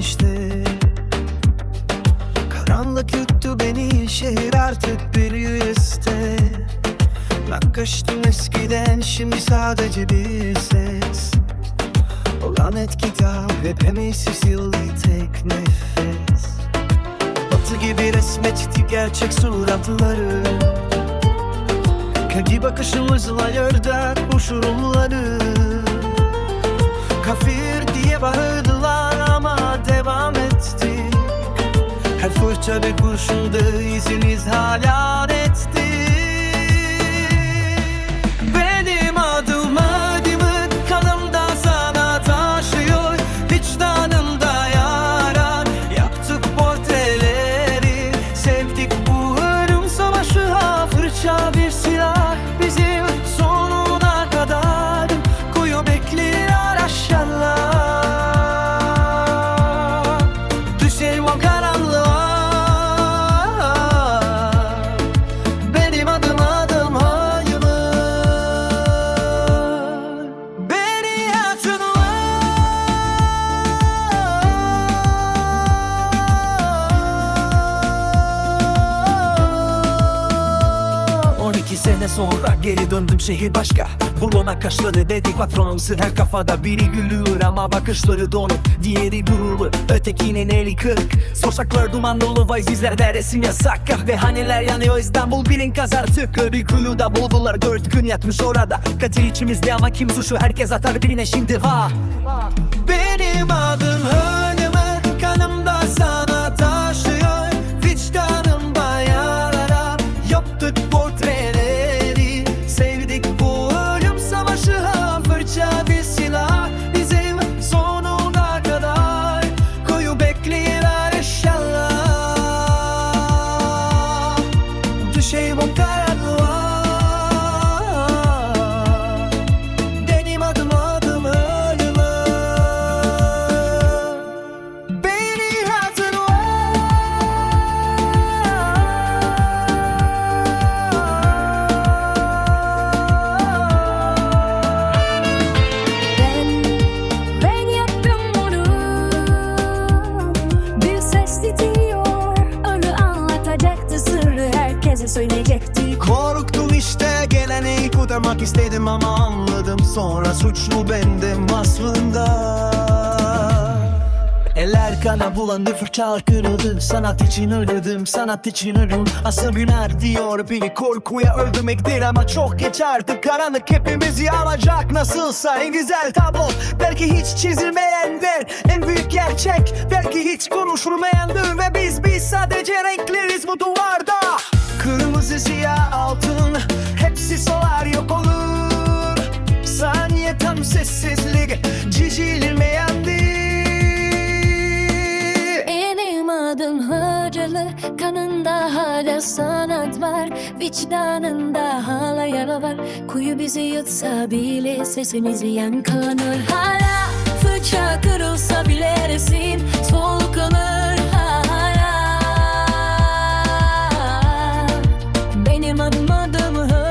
işte. Karanlık yuttu beni şehir artık bir üste Nakkaştım eskiden şimdi sadece bir ses. Olan et kitap hep emeğsiz yıllı tek nefes. Batı gibi resmetti gerçek suratları. Kagi bakışımızla yörden uçurumları. Fırça bir kurşundu iziniz sene sonra geri döndüm şehir başka. Bulona kaşları dedi patronumsun her kafada biri gülüyor ama bakışları donuk Diğeri gururlu ötekinin eli kırık. Sokaklar duman dolu vay izlerde resim yasak. Kahvehaneler yanıyor İstanbul bilin kazar. Tıkı Bir kuyuda buldular dört gün yatmış orada. Katil içimizde ama kim suçu? Herkes atar birine şimdi ha. Benim söyleyecekti Korktum işte geleneği kurtarmak istedim ama anladım. Sonra suçlu bendim aslında. Eller kana bulandı fırça kırıldı. Sanat için öldüm sanat için ölüm Asıl günah diyor biri korkuya öldürmektir. Ama çok geç artık karanlık hepimizi alacak. Nasılsa en güzel tablo Belki hiç çizilmeyendir. En büyük gerçek Belki hiç konuşulmayandır. Ve biz biz sadece renkleriz bu duvarda Kırmızı siyah altın Hepsi solar yok olur. Saniye tam sessizlik Cicilmeyendir Benim adım Hıcırlı Kanında hala sanat var. Vicdanında hala yara var. Kuyu bizi yutsa bile Sesimiz yankılanır hala adım adım hızlı